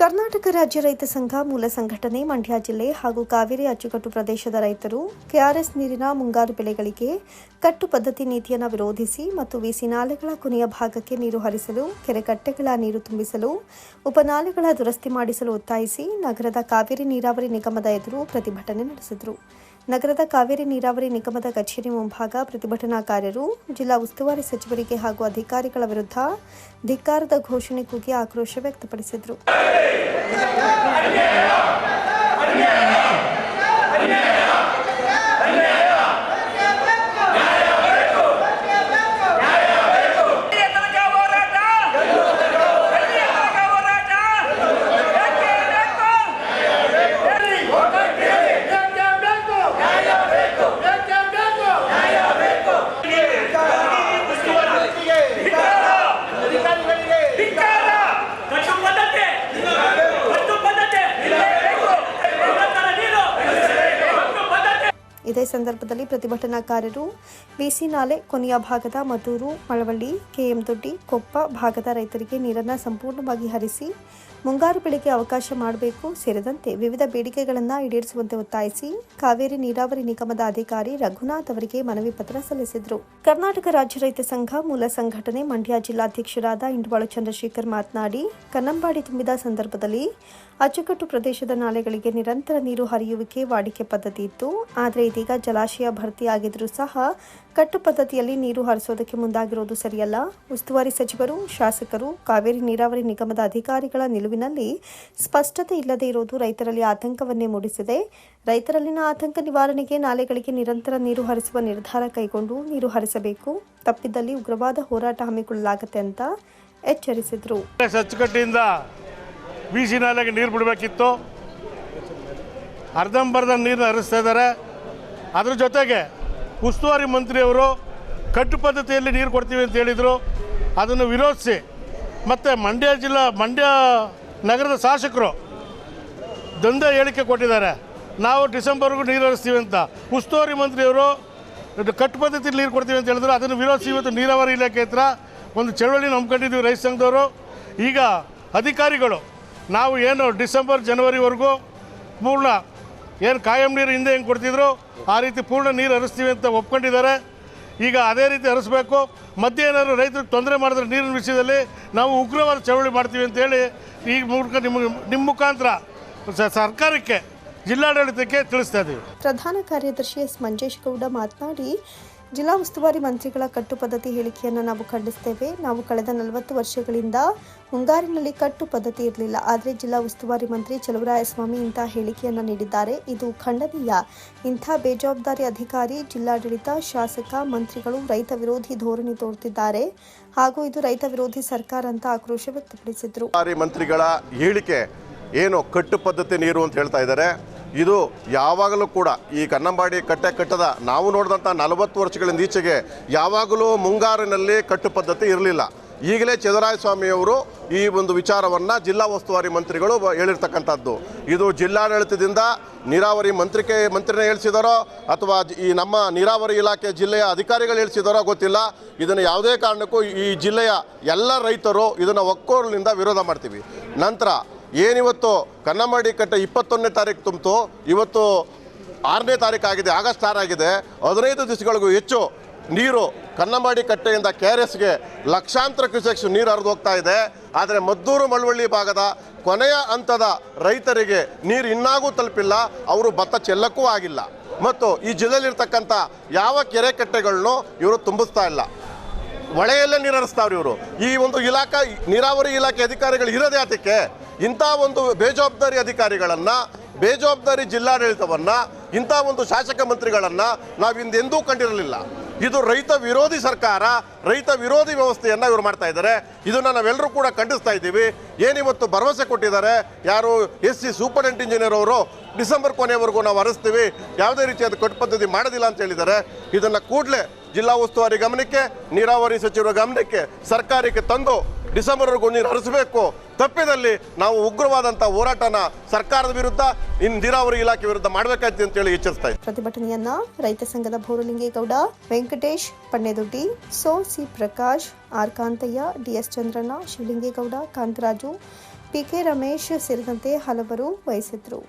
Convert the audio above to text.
ಕರ್ನಾಟಕ ರಾಜ್ಯ ರೈತ ಸಂಘ ಮೂಲ ಸಂಘಟನೆ ಮಂಡ್ಯ ಜಿಲ್ಲೆ ಹಾಗೂ ಕಾವೇರಿ ಅಚ್ಚುಕಟ್ಟು ಪ್ರದೇಶದ ರೈತರು ಕೆಆರ್ಎಸ್ ನೀರಿನ ಮುಂಗಾರು ಬೆಳೆಗಳಿಗೆ ಕಟ್ಟು ಪದ್ಧತಿ ನೀತಿಯನ್ನು ವಿರೋಧಿಸಿ ಮತ್ತು ಬಿಸಿ ನಾಲೆಗಳ ಕೊನೆಯ ಭಾಗಕ್ಕೆ ನೀರು ಹರಿಸಲು ಕೆರೆಕಟ್ಟೆಗಳ ನೀರು ತುಂಬಿಸಲು, ಉಪನಾಲೆಗಳ ದುರಸ್ತಿ ಮಾಡಿಸಲು ಒತ್ತಾಯಿಸಿ ನಗರದ ಕಾವೇರಿ ನೀರಾವರಿ ನಿಗಮದ ಎದುರು ಪ್ರತಿಭಟನೆ ನಡೆಸಿದರು. ನಗರದ ಕಾವೇರಿ ನೀರಾವರಿ ನಿಗಮದ ಕಚೇರಿ ಮುಂಭಾಗ ಪ್ರತಿಭಟನಾಕಾರರು, ಜಿಲ್ಲಾ ಉಸ್ತುವಾರಿ ಸಚಿವರಿಗೆ ಹಾಗೂ ಅಧಿಕಾರಿಗಳ ವಿರುದ್ಧ ಧಿಕ್ಕಾರದ ಘೋಷಣೆ ಕೂಗಿ ಆಕ್ರೋಶ ವ್ಯಕ್ತಪಡಿಸಿದರು ಎತ್ತರಕ್ಕೆ ಹೋರಾಟ ಎತ್ತರಕ್ಕೆ ಹೋರಾಟ ಬೇಕೇ ಬೇಕು ಧಿಕ್ಕಾರ! ಕಟ್ಟು ಪದ್ಧತಿ ಕಟ್ಟು ಪದ್ಧತಿ ಬೇಕು ನಿರಂತರ ನೀರು ಕಟ್ಟು ಪದ್ಧತಿ ಇದೇ ಸಂದರ್ಭದಲ್ಲಿ ಪ್ರತಿಭಟನಾಕಾರರು ಬಿಸಿ ನಾಲೆ ಕೊನೆಯ ಭಾಗದ ಮದೂರು ಮಳವಳ್ಳಿ, ಕೆಎಂ ದೊಡ್ಡಿ, ಕೊಪ್ಪ ಭಾಗದ ರೈತರಿಗೆ ನೀರನ್ನು ಸಂಪೂರ್ಣವಾಗಿ ಹರಿಸಿ ಮುಂಗಾರು ಬೆಳೆಗೆ ಅವಕಾಶ ಮಾಡಬೇಕು ಸೇರಿದಂತೆ ವಿವಿಧ ಬೇಡಿಕೆಗಳನ್ನು ಈಡೇರಿಸುವಂತೆ ಒತ್ತಾಯಿಸಿ ಕಾವೇರಿ ನೀರಾವರಿ ನಿಗಮದ ಅಧಿಕಾರಿ ರಘುನಾಥ್ ಅವರಿಗೆ ಮನವಿ ಪತ್ರ ಸಲ್ಲಿಸಿದರು. ಕರ್ನಾಟಕ ರಾಜ್ಯ ರೈತ ಸಂಘ ಮೂಲ ಸಂಘಟನೆ ಮಂಡ್ಯ ಜಿಲ್ಲಾಧ್ಯಕ್ಷರಾದ ಇಂಡವಾಳು ಚಂದ್ರಶೇಖರ್ ಮಾತನಾಡಿ, ಕನ್ನಂಬಾಡಿ ತುಂಬಿದ ಸಂದರ್ಭದಲ್ಲಿ ಅಚ್ಚುಕಟ್ಟು ಪ್ರದೇಶದ ನಾಲೆಗಳಿಗೆ ನಿರಂತರ ನೀರು ಹರಿಯುವಿಕೆ ವಾಡಿಕೆ ಪದ್ಧತಿ ಇತ್ತು. ಆದರೆ ಇದೀಗ ಜಲಾಶಯ ಭರ್ತಿಯಾಗಿದ್ರೂ ಸಹ ಕಟ್ಟು ಪದ್ಧತಿಯಲ್ಲಿ ನೀರು ಹರಿಸೋದಕ್ಕೆ ಮುಂದಾಗಿರೋದು ಸರಿಯಲ್ಲ. ಉಸ್ತುವಾರಿ ಸಚಿವರು, ಶಾಸಕರು, ಕಾವೇರಿ ನೀರಾವರಿ ನಿಗಮದ ಅಧಿಕಾರಿಗಳ ನಿಲುವಿನಲ್ಲಿ ಸ್ಪಷ್ಟತೆ ಇಲ್ಲದೆ ಇರೋದು ರೈತರಲ್ಲಿ ಆತಂಕವನ್ನೇ ಮೂಡಿಸಿದೆ. ರೈತರಲ್ಲಿನ ಆತಂಕ ನಿವಾರಣೆಗೆ ನಾಲೆಗಳಿಗೆ ನಿರಂತರ ನೀರು ಹರಿಸುವ ನಿರ್ಧಾರ ಕೈಗೊಂಡು ನೀರು ಹರಿಸಬೇಕು. ತಪ್ಪಿದ್ದಲ್ಲಿ ಉಗ್ರವಾದ ಹೋರಾಟ ಹಮ್ಮಿಕೊಳ್ಳಲಾಗುತ್ತೆ ಅಂತ ಎಚ್ಚರಿಸಿದರು. ಅಚ್ಚುಕಟ್ಟಿಯಿಂದ ಸಿ ನಾಲೆಗೆ ನೀರು ಬಿಡಬೇಕಿತ್ತು. ಅರ್ಧಂಬರ್ಧ ನೀರು ಹರಿಸ್ತಾ ಇದ್ದಾರೆ. ಅದ್ರ ಜೊತೆಗೆ ಉಸ್ತುವಾರಿ ಮಂತ್ರಿಯವರು ಕಟ್ಟು ಪದ್ಧತಿಯಲ್ಲಿ ನೀರು ಕೊಡ್ತೀವಿ ಅಂತ ಹೇಳಿದರು. ಅದನ್ನು ವಿರೋಧಿಸಿ ಮತ್ತು ಮಂಡ್ಯ ಜಿಲ್ಲಾ, ಮಂಡ್ಯ ನಗರದ ಶಾಸಕರು ದಂಧೆ ಹೇಳಿಕೆ ಕೊಟ್ಟಿದ್ದಾರೆ. ನಾವು ಡಿಸೆಂಬರ್ಗೂ ನೀರು ಹರಿಸ್ತೀವಿ ಅಂತ. ಉಸ್ತುವಾರಿ ಮಂತ್ರಿಯವರು ಕಟ್ಟು ಪದ್ಧತಿಯಲ್ಲಿ ನೀರು ಕೊಡ್ತೀವಿ ಅಂತ ಹೇಳಿದ್ರು. ಅದನ್ನು ವಿರೋಧಿಸಿ ಇವತ್ತು ನೀರಾವರಿ ಇಲಾಖೆ ಹತ್ರ ಒಂದು ಚಳವಳಿ ನಂಬ್ಕೊಂಡಿದ್ದೀವಿ ರೈತ ಸಂಘದವರು. ಈಗ ಅಧಿಕಾರಿಗಳು, ನಾವು ಏನು ಡಿಸೆಂಬರ್, ಜನವರಿವರೆಗೂ ಪೂರ್ಣ ಏನು ಕಾಯಂ ನೀರು ಹಿಂದೆ ಹೆಂಗೆ ಕೊಡ್ತಿದ್ರು? ಆ ರೀತಿ ಪೂರ್ಣ ನೀರು ಹರಿಸ್ತೀವಿ ಅಂತ ಒಪ್ಕೊಂಡಿದ್ದಾರೆ. ಈಗ ಅದೇ ರೀತಿ ಹರಿಸ್ಬೇಕು. ಮಧ್ಯ ಏನಾದ್ರು ರೈತರಿಗೆ ತೊಂದರೆ ಮಾಡಿದ್ರೆ ನೀರಿನ ವಿಷಯದಲ್ಲಿ ನಾವು ಉಗ್ರವಾದ ಚಳವಳಿ ಮಾಡ್ತೀವಿ ಅಂತೇಳಿ ಈ ಮೂಲಕ ನಿಮ್ಮ ನಿಮ್ಮ ಮುಖಾಂತರ ಸರ್ಕಾರಕ್ಕೆ, ಜಿಲ್ಲಾಡಳಿತಕ್ಕೆ ತಿಳಿಸ್ತಾ ಇದ್ದೀವಿ ಪ್ರಧಾನ ಕಾರ್ಯದರ್ಶಿ ಎಸ್ ಮಂಜೇಶ್ ಗೌಡ ಮಾತನಾಡಿ ಜಿಲ್ಲಾ ಉಸ್ತುವಾರಿ ಮಂತ್ರಿಗಳ ಕಟ್ಟು ಪದ್ಧತಿ ಹೇಳಿಕೆಯನ್ನು ನಾವು ಖಂಡಿಸ್ತೇವೆ. ನಾವು ಕಳೆದ ನಲವತ್ತು ವರ್ಷಗಳಿಂದ ಮುಂಗಾರಿನಲ್ಲಿ ಕಟ್ಟು ಪದ್ಧತಿ ಇರಲಿಲ್ಲ. ಆದರೆ ಜಿಲ್ಲಾ ಉಸ್ತುವಾರಿ ಮಂತ್ರಿ ಚಲುವರಾಯಸ್ವಾಮಿ ಇಂತಹ ಹೇಳಿಕೆಯನ್ನು ನೀಡಿದ್ದಾರೆ. ಇದು ಖಂಡನೀಯ. ಇಂಥ ಬೇಜವಾಬ್ದಾರಿ ಅಧಿಕಾರಿ, ಜಿಲ್ಲಾಡಳಿತ, ಶಾಸಕ, ಮಂತ್ರಿಗಳು ರೈತ ವಿರೋಧಿ ಧೋರಣೆ ತೋರುತ್ತಿದ್ದಾರೆ ಹಾಗೂ ಇದು ರೈತ ವಿರೋಧಿ ಸರ್ಕಾರ ಅಂತ ಆಕ್ರೋಶ ವ್ಯಕ್ತಪಡಿಸಿದರು. ಮಂತ್ರಿಗಳ ಹೇಳಿಕೆ ಏನು? ಕಟ್ಟು ಪದ್ಧತಿ ನೀರು ಅಂತ ಹೇಳ್ತಾ ಇದ್ದಾರೆ. ಇದು ಯಾವಾಗಲೂ ಕೂಡ ಈ ಕನ್ನಂಬಾಡಿ ಕಟ್ಟೆ ಕಟ್ಟದ ನಾವು ನೋಡಿದಂಥ ನಲವತ್ತು ವರ್ಷಗಳಿಂದ ಈಚೆಗೆ ಯಾವಾಗಲೂ ಮುಂಗಾರಿನಲ್ಲಿ ಕಟ್ಟು ಪದ್ಧತಿ ಇರಲಿಲ್ಲ. ಈಗಲೇ ಸ್ವಾಮಿಯವರು ಈ ಒಂದು ವಿಚಾರವನ್ನು ಜಿಲ್ಲಾ ಉಸ್ತುವಾರಿ ಮಂತ್ರಿಗಳು ಹೇಳಿರ್ತಕ್ಕಂಥದ್ದು. ಇದು ಜಿಲ್ಲಾಡಳಿತದಿಂದ ನೀರಾವರಿ ಮಂತ್ರಿಕೆ ಮಂತ್ರಿನೇ ಹೇಳಿಸಿದಾರೋ ಅಥವಾ ಈ ನಮ್ಮ ನೀರಾವರಿ ಇಲಾಖೆ ಜಿಲ್ಲೆಯ ಅಧಿಕಾರಿಗಳು ಹೇಳಿಸಿದಾರೋ ಗೊತ್ತಿಲ್ಲ. ಇದನ್ನು ಯಾವುದೇ ಕಾರಣಕ್ಕೂ ಈ ಜಿಲ್ಲೆಯ ಎಲ್ಲ ರೈತರು ಇದನ್ನು ಒಕ್ಕೋಲಿನಿಂದ ವಿರೋಧ ಮಾಡ್ತೀವಿ. ನಂತರ ಏನಿವತ್ತು ಕನ್ನಂಬಾಡಿ ಕಟ್ಟೆ ಇಪ್ಪತ್ತೊಂದನೇ ತಾರೀಕು ತುಂಬಿತು. ಇವತ್ತು ಆರನೇ ತಾರೀಕು ಆಗಿದೆ, ಆಗಸ್ಟ್ ಆರು ಆಗಿದೆ. ಹದಿನೈದು ದಿವಸಗಳಿಗೂ ಹೆಚ್ಚು ನೀರು ಕನ್ನಂಬಾಡಿ ಕಟ್ಟೆಯಿಂದ ಕೆ ಆರ್ ಎಸ್ಗೆ ಲಕ್ಷಾಂತರ ಕ್ಯೂಸೆಕ್ಸ್ ನೀರು ಹರಿದು ಹೋಗ್ತಾ ಇದೆ. ಆದರೆ ಮದ್ದೂರು ಮಳವಳ್ಳಿ ಭಾಗದ ಕೊನೆಯ ಹಂತದ ರೈತರಿಗೆ ನೀರು ಇನ್ನಾಗೂ ತಲುಪಿಲ್ಲ, ಅವರು ಭತ್ತ ಚೆಲ್ಲಕ್ಕೂ ಆಗಿಲ್ಲ. ಮತ್ತು ಈ ಜಿಲ್ಲೆಯಲ್ಲಿರ್ತಕ್ಕಂಥ ಯಾವ ಕೆರೆ ಕಟ್ಟೆಗಳನ್ನು ಇವರು ತುಂಬಿಸ್ತಾ ಇಲ್ಲ. ಹೊಳೆಯಲ್ಲೇ ನೀರು ಹರಿಸ್ತಾವ್ರಿ ಇವರು. ಈ ಒಂದು ಇಲಾಖಾ, ನೀರಾವರಿ ಇಲಾಖೆ ಅಧಿಕಾರಿಗಳು ಇರೋದೇ ಅದಕ್ಕೆ ಇಂಥ ಒಂದು ಬೇಜವಾಬ್ದಾರಿ ಅಧಿಕಾರಿಗಳನ್ನು, ಬೇಜವಾಬ್ದಾರಿ ಜಿಲ್ಲಾಡಳಿತವನ್ನು, ಇಂಥ ಒಂದು ಶಾಸಕ ಮಂತ್ರಿಗಳನ್ನು ನಾವು ಹಿಂದೆಂದೂ ಕಂಡಿರಲಿಲ್ಲ. ಇದು ರೈತ ವಿರೋಧಿ ಸರ್ಕಾರ, ರೈತ ವಿರೋಧಿ ವ್ಯವಸ್ಥೆಯನ್ನು ಇವರು ಮಾಡ್ತಾ ಇದ್ದಾರೆ. ಇದನ್ನು ನಾವೆಲ್ಲರೂ ಕೂಡ ಖಂಡಿಸ್ತಾ ಇದ್ದೀವಿ. ಏನಿವತ್ತು ಭರವಸೆ ಕೊಟ್ಟಿದ್ದಾರೆ? ಯಾರು ಎಸ್ ಸಿ ಸೂಪರ್ಡೆಂಟ್ ಇಂಜಿನಿಯರ್ ಅವರು, ಡಿಸೆಂಬರ್ ಕೊನೆಯವರೆಗೂ ನಾವು ಹರಿಸ್ತೀವಿ ಯಾವುದೇ ರೀತಿಯಾದ ಕಟ್ಟು ಪದ್ಧತಿ ಮಾಡೋದಿಲ್ಲ ಅಂತ ಹೇಳಿದ್ದಾರೆ. ಇದನ್ನು ಕೂಡಲೇ ಜಿಲ್ಲಾ ಉಸ್ತುವಾರಿ ಗಮನಕ್ಕೆ, ನೀರಾವರಿ ಸಚಿವರ ಗಮನಕ್ಕೆ ಸರ್ಕಾರಕ್ಕೆ ತಂದು ಡಿಸೆಂಬರ್ವರೆಗೂ ನೀರು ಹರಿಸಬೇಕು. ತಪ್ಪಿದಲ್ಲಿ ನಾವು ಉಗ್ರವಾದಂಥ ಹೋರಾಟನ ಸರ್ಕಾರದ ವಿರುದ್ಧ ಇನ್ನು ನೀರಾವರಿ ಇಲಾಖೆ ವಿರುದ್ಧ ಮಾಡಬೇಕಾಯ್ತು ಅಂತೇಳಿ ಎಚ್ಚರಿಸ್ತಾ ಇದ್ದೀನಿ. ಪ್ರತಿಭಟನೆಯನ್ನ ರೈತ ಸಂಘದ ಭೋರಲಿಂಗೇಗೌಡ, Venkatesh Pannedoddi, so C Prakash R Kantaiah DS Chandranna, Shivalingegowda, Kantaraju, PK Ramesh ಸೇರಿದಂತೆ ಹಲವರು ವಹಿಸಿದ್ರು